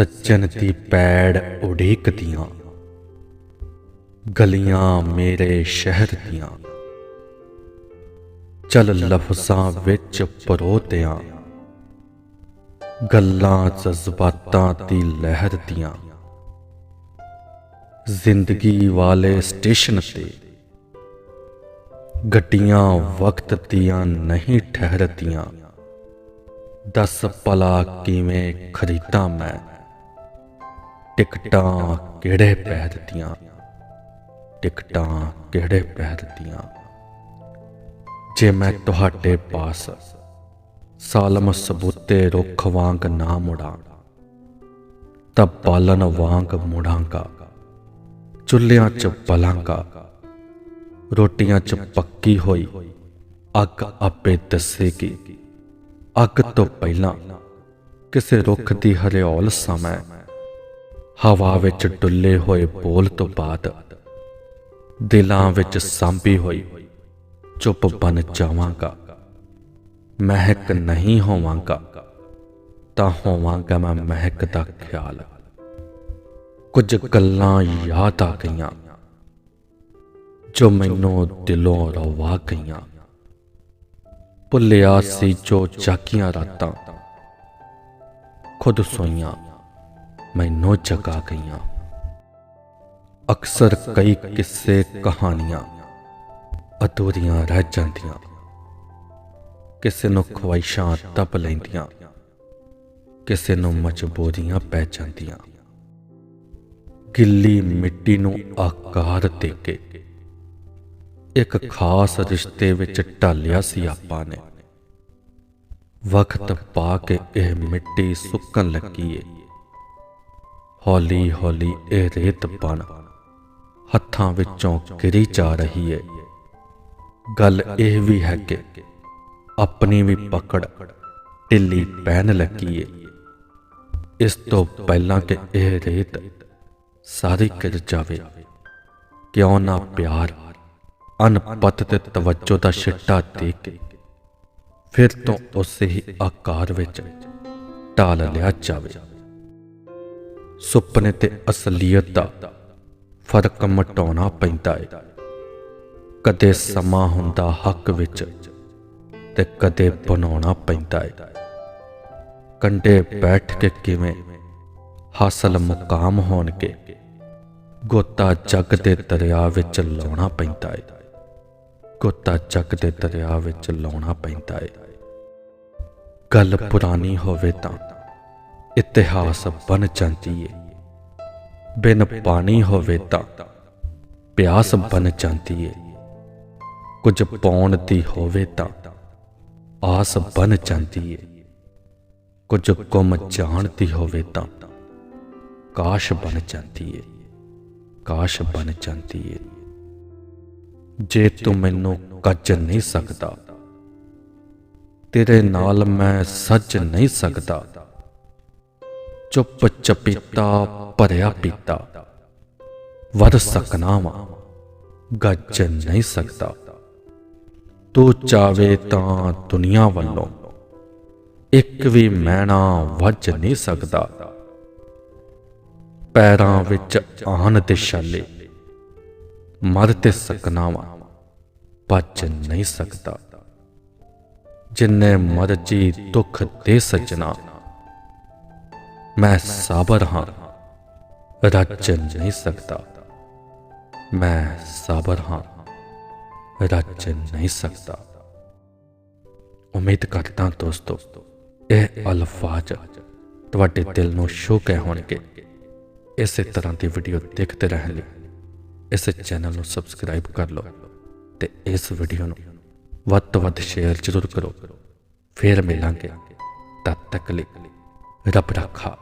ਸੱਜਣ ਦੀ ਪੈੜ ਉਡੀਕਦੀਆਂ, ਗਲੀਆਂ ਮੇਰੇ ਸ਼ਹਿਰ ਦੀਆਂ। ਚਲ ਲਫ਼ਜ਼ਾਂ ਵਿੱਚ ਪਰੋਤਿਆਂ, ਗੱਲਾਂ ਜਜ਼ਬਾਤਾਂ ਦੀ ਲਹਿਰ ਦੀਆਂ। ਜ਼ਿੰਦਗੀ ਵਾਲੇ ਸਟੇਸ਼ਨ ਤੇ ਗੱਡੀਆਂ ਵਕਤ ਦੀਆਂ ਨਹੀਂ ਠਹਿਰਦੀਆਂ। ਦਸ ਪਲਾ ਕਿਵੇਂ ਖਰੀਦਾਂ ਮੈਂ? ਟਿਕਟਾਂ ਕਿਹੜੇ ਪਹਿਰ ਦੀਆਂ ਟਿਕਟਾਂ ਕਿਹੜੇ ਪਹਿਰ ਦੀਆਂ ਜੇ ਮੈਂ ਤੁਹਾਡੇ ਪਾਸ ਸਾਲਮ ਸਬੂਤੇ ਰੁੱਖ ਵਾਂਗ ਨਾ ਮੁੜਾਂ, ਤਾਂ ਬਾਲਨ ਵਾਂਗ ਮੁੜਾਂਗਾ, ਚੁੱਲ੍ਹਿਆਂ 'ਚ ਬਲਾਂਗਾ, ਰੋਟੀਆਂ 'ਚ ਪੱਕੀ ਹੋਈ ਅੱਗ ਆਪੇ ਦੱਸੇਗੀ। ਅੱਗ ਤੋਂ ਪਹਿਲਾਂ ਕਿਸੇ ਰੁੱਖ ਦੀ ਹਰਿਆਲ ਸਮੇਂ ਹਵਾ ਵਿੱਚ ਡੁੱਲੇ ਹੋਏ ਬੋਲ ਤੋਂ ਬਾਅਦ ਦਿਲਾਂ ਵਿੱਚ ਸਾਂਭੀ ਹੋਈ ਚੁੱਪ ਬਨ ਜਾਵਾਂਗਾ। ਮਹਿਕ ਨਹੀਂ ਹੋਵਾਂਗਾ, ਤਾਂ ਹੋਵਾਂਗਾ ਮੈਂ ਮਹਿਕ ਦਾ ਖਿਆਲ। ਕੁਝ ਗੱਲਾਂ ਯਾਦ ਆ ਗਈਆਂ ਜੋ ਮੈਨੂੰ ਦਿਲੋਂ ਰਵਾ ਗਈਆਂ। ਭੁੱਲਿਆ ਸੀ ਜੋ ਜਾਗੀਆਂ ਰਾਤਾਂ, ਖੁਦ ਸੋਈਆਂ। ਮੈਨੂੰ ਜਗਾ ਗਈਆਂ। ਅਕਸਰ ਕਈ ਕਿੱਸੇ ਕਹਾਣੀਆਂ ਅਧੂਰੀਆਂ ਰਹਿ ਜਾਂਦੀਆਂ। ਕਿਸੇ ਨੂੰ ਖਵਾਇਸ਼ਾਂ ਤਪ ਲੈਂਦੀਆਂ, ਕਿਸੇ ਨੂੰ ਮਜਬੂਰੀਆਂ ਪੈ ਜਾਂਦੀਆਂ। ਗਿੱਲੀ ਮਿੱਟੀ ਨੂੰ ਆਕਾਰ ਦੇ ਕੇ ਇੱਕ ਖਾਸ ਰਿਸ਼ਤੇ ਵਿੱਚ ਢਾਲਿਆ ਸੀ ਆਪਾਂ ਨੇ। ਵਕਤ ਪਾ ਕੇ ਇਹ ਮਿੱਟੀ ਸੁੱਕਣ ਲੱਗੀ ਏ। ਹੌਲੀ ਹੌਲੀ ਇਹ ਰੇਤ ਬਣ ਹੱਥਾਂ ਵਿੱਚੋਂ ਗਿਰੀ ਜਾ ਰਹੀ ਹੈ ਗੱਲ ਇਹ ਵੀ ਹੈ ਕਿ ਆਪਣੀ ਵੀ ਪਕੜ ਢਿੱਲੀ ਪੈਣ ਲੱਗੀ ਏ। ਇਸ ਤੋਂ ਪਹਿਲਾਂ ਕਿ ਇਹ ਰੇਤ ਸਾਰੀ ਕਿਰ ਜਾਵੇ, ਕਿਉਂ ਨਾ ਪਿਆਰ, ਅਨਪਤ ਤੇ ਤਵੱਜੋ ਦਾ ਛਿੱਟਾ ਦੇ ਕੇ ਫਿਰ ਤੋਂ ਉਸੇ ਹੀ ਆਕਾਰ ਵਿੱਚ ਢਾਲ ਲਿਆ ਜਾਵੇ। ਸੁਪਨੇ ਤੇ ਅਸਲੀਅਤ ਦਾ ਫ਼ਰਕ ਮਟਾਉਣਾ ਪੈਂਦਾ ਹੈ ਕਦੇ ਸਮਾਂ ਹੁੰਦਾ ਹੱਕ ਵਿੱਚ ਤੇ ਕਦੇ ਬਣਾਉਣਾ ਪੈਂਦਾ ਹੈ ਕੰਡੇ ਬੈਠ ਕੇ ਕਿਵੇਂ ਹਾਸਲ ਮੁਕਾਮ ਹੋਣਗੇ, ਗੋਤਾ ਜੱਗ ਦੇ ਦਰਿਆ ਵਿੱਚ ਲਾਉਣਾ ਪੈਂਦਾ ਏ। ਗੋਤਾ ਜੱਗ ਦੇ ਦਰਿਆ ਵਿੱਚ ਲਾਉਣਾ ਪੈਂਦਾ ਏ। ਗੱਲ ਪੁਰਾਣੀ ਹੋਵੇ ਤਾਂ ਇਤਿਹਾਸ ਬਣ ਜਾਂਦੀ ਏ। ਬਿਨ ਪਾਣੀ ਹੋਵੇ ਤਾਂ ਪਿਆਸ ਬਣ ਜਾਂਦੀ ਏ। ਕੁਝ ਪਾਉਣ ਦੀ ਹੋਵੇ ਤਾਂ ਆਸ ਬਣ ਜਾਂਦੀ ਏ। ਕੁਝ ਗੁੰਮ ਜਾਣ ਦੀ ਹੋਵੇ ਤਾਂ ਕਾਸ਼ ਬਣ ਜਾਂਦੀ ਏ। ਕਾਸ਼ ਬਣ ਜਾਂਦੀ ਏ। ਜੇ ਤੂੰ ਮੈਨੂੰ ਕੱਜ ਨਹੀਂ ਸਕਦਾ, ਤੇਰੇ ਨਾਲ ਮੈਂ ਸੱਜ ਨਹੀਂ ਸਕਦਾ। ਚੁੱਪ ਚਪੀਤਾ, ਭਰਿਆ ਪੀਤਾ। ਵਧ ਸਕਣਾ ਵਾ ਗੱਜ ਨਹੀਂ ਸਕਦਾ। ਤੂੰ ਚਾਵੇ ਤਾਂ ਦੁਨੀਆ ਵੱਲੋਂ, ਇੱਕ ਵੀ ਮਹਿਣਾ ਵੱਜ ਨਹੀਂ ਸਕਦਾ। ਪੈਰਾਂ ਵਿੱਚ ਆਨ ਤੇ ਛਾਲੇ ਮਰ ਤੇ ਸਕਣਾ ਵਾਂ ਬਚ ਨਹੀਂ ਸਕਦਾ। ਜਿੰਨੇ ਮਰਜ਼ੀ ਦੁੱਖ ਦੇ ਸਜਣਾ ਮੈਂ ਸਾਬਰ ਹਾਂ, ਰੱਜ ਨਹੀਂ ਸਕਦਾ। ਮੈਂ ਸਾਬਰ ਹਾਂ, ਰੱਜ ਨਹੀਂ ਸਕਦਾ। ਉਮੀਦ ਕਰਦਾ ਦੋਸਤੋ, ਇਹ ਅਲਫਾਜ਼ ਤੁਹਾਡੇ ਦਿਲ ਨੂੰ ਛੂ ਕੇ ਹੋਣਗੇ। ਇਸੇ ਤਰ੍ਹਾਂ ਦੀ ਵੀਡੀਓ ਦੇਖਦੇ ਰਹਿਣ ਲਈ ਇਸ ਚੈਨਲ ਨੂੰ ਸਬਸਕ੍ਰਾਈਬ ਕਰ ਲਓ ਤੇ ਇਸ ਵੀਡੀਓ ਨੂੰ ਵੱਧ ਤੋਂ ਵੱਧ ਸ਼ੇਅਰ ਜ਼ਰੂਰ ਕਰੋ। ਫੇਰ ਮਿਲਾਂਗੇ। ਤਦ ਤੱਕ ਲਈ ਰੱਬ ਰੱਖਾ